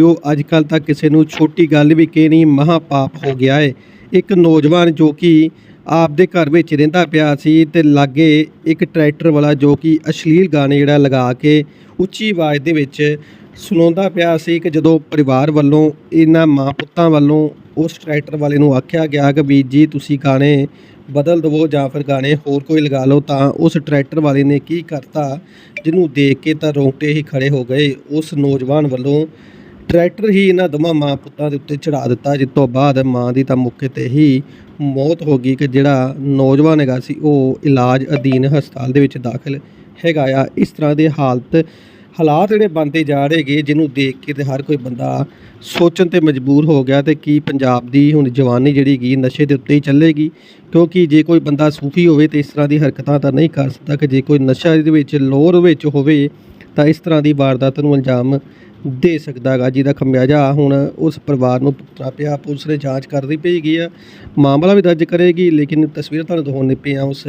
ਪਿਓ ਅੱਜ ਕੱਲ ਤਾਂ ਕਿਸੇ ਨੂੰ ਛੋਟੀ ਗੱਲ ਵੀ ਕਹਿਣੀ ਮਹਾ ਪਾਪ ਹੋ ਗਿਆ ਹੈ ਇੱਕ ਨੌਜਵਾਨ ਜੋ ਕਿ ਆਪਦੇ ਘਰ ਵਿੱਚ ਰਹਿੰਦਾ ਪਿਆ ਸੀ ਤੇ ਲਾਗੇ ਇੱਕ ਟਰੈਕਟਰ ਵਾਲਾ ਜੋ ਕਿ ਅਸ਼ਲੀਲ ਗਾਣੇ ਜਿਹੜਾ ਲਗਾ ਕੇ ਉੱਚੀ ਆਵਾਜ਼ ਦੇ ਵਿੱਚ ਸੁਣਾਉਂਦਾ ਪਿਆ ਸੀ ਕਿ ਜਦੋਂ ਪਰਿਵਾਰ ਵੱਲੋਂ, ਇਹਨਾਂ ਮਾਂ ਪੁੱਤਾਂ ਵੱਲੋਂ ਉਸ ਟਰੈਕਟਰ ਵਾਲੇ ਨੂੰ ਆਖਿਆ ਗਿਆ ਕਿ ਵੀ ਜੀ ਤੁਸੀਂ ਗਾਣੇ ਬਦਲ ਦਵੋ ਜਾਂ ਫਿਰ ਗਾਣੇ ਹੋਰ ਕੋਈ ਲਗਾ ਲਓ ਤਾਂ ਉਸ ਟਰੈਕਟਰ ਵਾਲੇ ਨੇ ਕੀ ਕਰਤਾ? ਜਿਹਨੂੰ ਦੇਖ ਕੇ ਤਾਂ ਰੋਂਗਟੇ ਹੀ ਖੜੇ ਹੋ ਗਏ। ਉਸ ਨੌਜਵਾਨ ਵੱਲੋਂ ਟਰੈਕਟਰ ਹੀ ਇਹਨਾਂ ਦੋਵਾਂ ਮਾਂ ਪੁੱਤਾਂ ਦੇ ਉੱਤੇ ਚੜਾ ਦਿੱਤਾ, ਜਿਸ ਤੋਂ ਬਾਅਦ ਮਾਂ ਦੀ ਤਾਂ ਮੌਕੇ ਤੇ ਹੀ ਮੌਤ ਹੋ ਗਈ ਕਿ ਜਿਹੜਾ ਨੌਜਵਾਨ ਹੈਗਾ ਸੀ, ਉਹ ਇਲਾਜ ਅਧੀਨ ਹਸਪਤਾਲ ਦੇ ਵਿੱਚ ਦਾਖਲ ਹੈਗਾ ਆ। ਇਸ ਤਰ੍ਹਾਂ ਦੇ ਹਾਲਤ, ਹਾਲਾਤ ਜਿਹੜੇ ਬਣਦੇ ਜਾ ਰਹੇਗੇ ਜਿਹਨੂੰ ਦੇਖ ਕੇ ਤੇ ਹਰ ਕੋਈ ਬੰਦਾ ਸੋਚਣ ਤੇ ਮਜਬੂਰ ਹੋ ਗਿਆ ਤੇ ਕੀ ਪੰਜਾਬ ਦੀ ਹੁਣ ਜਵਾਨੀ ਜਿਹੜੀ ਹੈਗੀ, ਨਸ਼ੇ ਦੇ ਉੱਤੇ ਹੀ ਚੱਲੇਗੀ। ਕਿਉਂਕਿ ਜੇ ਕੋਈ ਬੰਦਾ ਸੂਫੀ ਹੋਵੇ ਤੇ ਇਸ ਤਰ੍ਹਾਂ ਦੀ ਹਰਕਤਾਂ ਤਾਂ ਨਹੀਂ ਕਰ ਸਕਦਾ ਕਿ ਜੇ ਕੋਈ ਨਸ਼ਾ ਇਹਦੇ ਵਿੱਚ, ਲੋਰ ਵਿੱਚ ਹੋਵੇ, ਤਾਂ ਇਸ ਤਰ੍ਹਾਂ ਦੀ ਵਾਰਦਾਤ ਨੂੰ ਅੰਜਾਮ ਦੇ ਸਕਦਾ ਹੈਗਾ ਜਿਹਦਾ ਖਮਿਆਜਾ ਹੁਣ ਉਸ ਪਰਿਵਾਰ ਨੂੰ ਭੁਗਤਣਾ ਪਿਆ, ਪੁਲਿਸ ਨੇ ਜਾਂਚ ਕਰਦੀ ਪਈ ਗਈ ਆ। ਮਾਮਲਾ ਵੀ ਦਰਜ ਕਰੇਗੀ, ਲੇਕਿਨ ਤਸਵੀਰਾਂ ਤੁਹਾਨੂੰ ਦਿਖਾਉਣ ਪਈਆਂ ਉਸ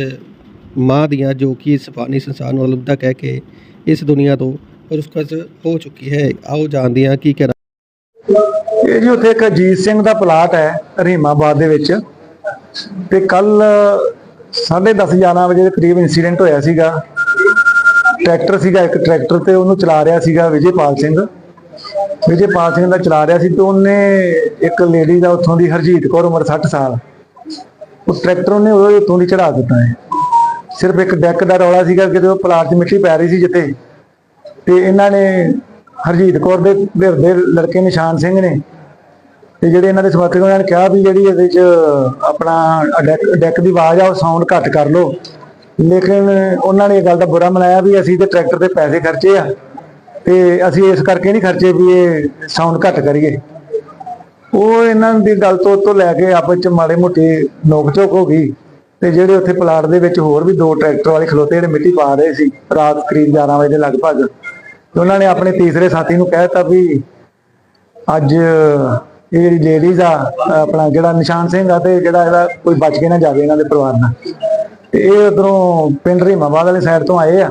ਮਾਂ ਦੀਆਂ, ਜੋ ਕਿ ਇਸ ਫਾਨੀ ਸੰਸਾਰ ਨੂੰ ਅਲਵਿਦਾ ਕਹਿ ਕੇ ਇਸ ਦੁਨੀਆ ਤੋਂ ਰੁਖਸਤ ਹੋ ਚੁੱਕੀ ਹੈ। ਆਓ ਜਾਣਦੇ ਹਾਂ ਕੀ ਕਹਿਣਾ ਇਹ ਜੀ ਉੱਥੇ ਇੱਕ ਅਜੀਤ ਸਿੰਘ ਦਾ ਪਲਾਟ ਹੈ, ਰਹੀਮਾਬਾਦ ਦੇ ਵਿੱਚ। ਤੇ ਕੱਲ 10:30 11 ਵਜੇ ਦੇ ਕਰੀਬ ਇਨਸੀਡੈਂਟ ਹੋਇਆ ਸੀਗਾ। ਟਰੈਕਟਰ ਸੀਗਾ, ਇੱਕ ਟਰੈਕਟਰ ਤੇ ਉਹਨੂੰ ਚਲਾ ਰਿਹਾ ਸੀਗਾ ਵਿਜੇਪਾਲ ਸਿੰਘ। ਵਿਜੇਪਾਲ ਸਿੰਘ ਦਾ ਚਲਾ ਰਿਹਾ ਸੀ ਤੇ ਉਹਨੇ ਇੱਕ ਲੇਡੀ ਦਾ ਉੱਥੋਂ ਦੀ ਹਰਜੀਤ ਕੌਰ ਉਮਰ 60 ਸਾਲ, ਉਹ ਟਰੈਕਟਰ ਉਹਨੇ ਉਹਦੇ ਉੱਤੋਂ ਦੀ ਚੜਾ ਦਿੱਤਾ ਹੈ। ਸਿਰਫ ਇੱਕ ਡੈਕ ਦਾ ਰੌਲਾ ਸੀਗਾ ਕਿ ਉਹ ਪਲਾਟ 'ਚ ਮਿੱਟੀ ਪੈ ਰਹੀ ਸੀ ਜਿੱਥੇ, ਤੇ ਇਹਨਾਂ ਨੇ ਹਰਜੀਤ ਕੌਰ ਦੇ ਧਿਰ ਦੇ ਲੜਕੇ ਨਿਸ਼ਾਨ ਸਿੰਘ ਨੇ, ਤੇ ਜਿਹੜੇ ਇਹਨਾਂ ਦੇ ਸਮਰਥਕ ਉਹਨਾਂ ਨੇ ਕਿਹਾ ਵੀ ਜਿਹੜੀ ਇਹਦੇ 'ਚ ਆਪਣਾ ਡੈਕ ਡੈਕ ਦੀ ਆਵਾਜ਼ ਆ ਉਹ ਸਾਊਂਡ ਘੱਟ ਕਰ ਲਓ। ਲੇਕਿਨ ਉਹਨਾਂ ਨੇ ਇਹ ਗੱਲ ਦਾ ਬੁਰਾ ਮਨਾਇਆ ਵੀ ਅਸੀਂ ਤੇ ਟਰੈਕਟਰ ਤੇ ਪੈਸੇ ਖਰਚੇ ਆ। ਤੇ ਅਸੀਂ ਇਸ ਕਰਕੇ ਨਹੀਂ ਖਰਚੇ ਵੀ ਇਹ ਸਾਊਂਡ ਘੱਟ ਕਰੀਏ। ਉਹ ਇਹਨਾਂ ਦੀ ਗੱਲ ਤੋਂ ਤੋਂ ਲੈ ਕੇ ਆਪਸ ਚ ਮਾੜੇ ਮੋਟੇ ਨੋਕ ਝੋਕ ਹੋ ਗਈ ਤੇ ਜਿਹੜੇ ਉੱਥੇ ਪਲਾਟ ਦੇ ਵਿੱਚ ਹੋਰ ਵੀ ਦੋ ਟਰੈਕਟਰ ਵਾਲੇ ਖਲੋਤੇ ਜਿਹੜੇ ਮਿੱਟੀ ਪਾ ਰਹੇ ਸੀ ਰਾਤ ਕਰੀਬ 11 ਵਜੇ ਦੇ ਲਗਭਗ, ਤੇ ਉਹਨਾਂ ਨੇ ਆਪਣੇ ਤੀਸਰੇ ਸਾਥੀ ਨੂੰ ਕਹਿ ਦਿੱਤਾ ਵੀ ਅੱਜ ਇਹ ਜਿਹੜੀ ਲੇਡੀਜ਼ ਆ, ਆਪਣਾ ਜਿਹੜਾ ਨਿਸ਼ਾਨ ਸਿੰਘ ਆ ਤੇ ਜਿਹੜਾ ਇਹਦਾ ਕੋਈ ਬਚ ਕੇ ਨਾ ਜਾਵੇ ਇਹਨਾਂ ਦੇ ਪਰਿਵਾਰ ਨਾਲ। ਤੇ ਇਹ ਉਧਰੋਂ ਪਿੰਡ ਰੀਮਾਬਾਦ ਵਾਲੇ ਸਾਈਡ ਤੋਂ ਆਏ ਆ।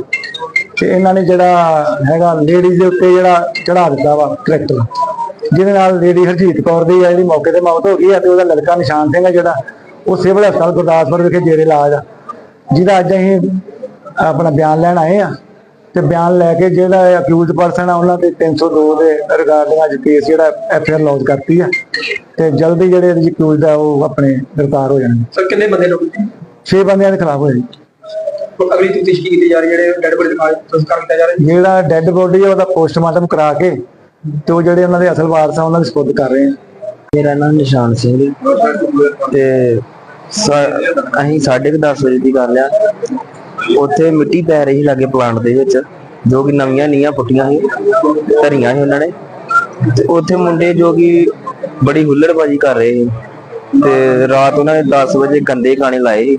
ਤੇ ਇਹਨਾਂ ਨੇ ਜਿਹੜਾ ਹੈਗਾ ਲੇਡੀਜ਼ ਦੇ ਉੱਤੇ ਜਿਹੜਾ ਚੜਾ ਦਿੱਤਾ ਵਾ ਟਰੈਕਟਰ ਜਿਹਦੇ ਨਾਲ ਲੇਡੀ ਹਰਜੀਤ ਕੌਰ ਦੀ ਜਿਹੜੀ ਮੌਕੇ ਤੇ ਮੌਤ ਹੋ ਗਈ ਆ ਤੇ ਉਹਦਾ ਲੜਕਾ ਨਿਸ਼ਾਨ ਸਿੰਘ ਆ ਜਿਹੜਾ ਉਹ ਸਿਵਲ ਹਸਪਤਾਲ ਗੁਰਦਾਸਪੁਰ ਵਿਖੇ ਜੇਰੇ ਇਲਾਜ ਆ। ਜਿਹਦਾ ਅੱਜ ਅਸੀਂ ਆਪਣਾ ਬਿਆਨ ਲੈਣ ਆਏ ਆ ਤੇ ਬਿਆਨ ਲੈ ਕੇ ਜਿਹੜਾ ਅਕਿਊਜ਼ਡ ਪਰਸਨ ਆ ਉਹਨਾਂ ਤੇ 302 ਦੇ ਰਿਗਾਰਡਿੰਗ ਅੱਜ ਕੇਸ ਜਿਹੜਾ ਐਫ ਆਰ ਲੌਂਚ ਕਰਤੀ ਆ ਤੇ ਜਲਦੀ ਜਿਹੜੇ ਅਕਿਊਜ਼ਡ ਆ ਉਹ ਆਪਣੇ ਗ੍ਰਿਫਤਾਰ ਹੋ ਜਾਣਗੇ। ਸਰ ਕਿੰਨੇ ਬੰਦੇ ਲੋਕ ਸੀ? 6 ਬੰਦਿਆਂ ਦੇ ਖਿਲਾਫ ਹੋਏ। ਜੀ। ਹੁਣ ਅਗਲੀ ਤਫਤੀਸ਼ ਕੀਤੀ ਜਾ ਰਹੀ ਹੈ? ਜਿਹੜੇ ਡੈਡ ਬੋਡੀ ਦਿਖਾ ਸੰਸਕਾਰ ਕੀਤਾ ਜਾ ਰਿਹਾ ਹੈ? ਜਿਹੜਾ ਡੈੱਡ ਬੋਡੀ ਆ ਉਹਦਾ ਪੋਸਟਮਾਰਟਮ ਕਰਾ ਕੇ ਤੇ ਉਹ ਜਿਹੜੇ ਉਹਨਾਂ ਦੇ ਅਸਲ ਵਾਰਸ ਆ ਉਹਨਾਂ ਦੇ ਸਪੁਰਦ ਕਰ ਰਹੇ ਆ। ਮੇਰਾ ਨਾਮ ਨਿਸ਼ਾਨ ਸਿੰਘ ਜੀ। ਤੇ ਸ- ਅਸੀਂ 10:30 ਵਜੇ ਦੀ ਗੱਲ ਆ। ਉੱਥੇ ਮਿੱਟੀ ਪੈ ਰਹੀ ਸੀ ਲਾਗੇ ਪਲਾਂਟ ਦੇ ਵਿੱਚ ਜੋ ਕਿ ਨਵੀਆਂ ਨੀਆਂ ਪੁੱਟੀਆਂ ਸੀ ਧਰੀਆਂ ਸੀ ਉਹਨਾਂ ਨੇ। ਤੇ ਉੱਥੇ ਮੁੰਡੇ ਜੋ ਕਿ ਬੜੀ ਹੁੱਲੜਬਾਜੀ ਕਰ ਰਹੇ ਸੀ। ਤੇ ਰਾਤ ਉਹਨਾਂ ਨੇ 10 ਵਜੇ ਗੰਦੇ ਗਾਣੇ ਲਾਏ ਸੀ।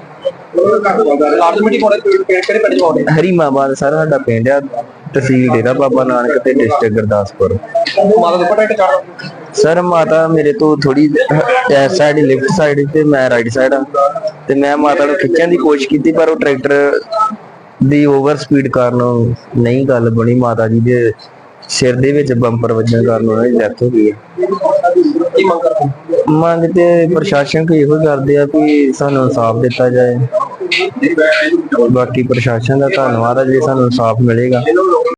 ਲਾਸਟ ਮੀਟਿੰਗ ਕੋਲੇ ਕਿਹੜੇ ਪਿੰਡ ਚ ਹੋਣੇ ਹਰੀਮਾਬਾਦ ਸਰ ਸਾਡਾ ਪਿੰਡ ਆ ਤਹਿਸੀਲ ਡੇਰਾ ਬਾਬਾ ਨਾਨਕ ਤੇ ਡਿਸਟ੍ਰਿਕਟ ਗੁਰਦਾਸਪੁਰ। ਮਾਤਾ ਦੇ ਸਰ ਮਾਤਾ ਮੇਰੇ ਤੋਂ ਥੋੜੀ ਇਸ ਸਾਈਡ ਲੈਫਟ ਸਾਈਡ ਤੇ ਮੈਂ ਰਾਈਟ ਸਾਈਡ ਆ। ਤੇ ਮੈਂ ਮਾਤਾ ਨੂੰ ਖਿੱਚਣ ਦੀ ਕੋਸ਼ਿਸ਼ ਕੀਤੀ ਪਰ ਉਹ ਟਰੈਕਟਰ ਦੀ ਓਵਰ ਸਪੀਡ ਕਾਰਨ ਨਹੀਂ ਗੱਲ ਬਣੀ। ਮਾਤਾ ਜੀ ਦੇ ਸਿਰ ਦੇ ਵਿੱਚ ਬੰਪਰ ਵੱਜਣ ਕਾਰਨ ਉਹਨਾਂ ਦੀ ਡੈਥ ਹੋ ਗਈ ਹੈ ਕੀ ਮੰਗ ਕਰਦੇ ਮੰਗ ਤੇ ਪ੍ਰਸ਼ਾਸਨ ਕੋ ਇਹੋ ਕਰਦੇ ਆ ਵੀ ਸਾਨੂੰ ਇਨਸਾਫ ਦਿੱਤਾ ਜਾਏ। ਬਾਕੀ ਪ੍ਰਸ਼ਾਸਨ ਦਾ ਧੰਨਵਾਦ ਹੈ ਜੇ ਸਾਨੂੰ ਇਨਸਾਫ ਮਿਲੇਗਾ।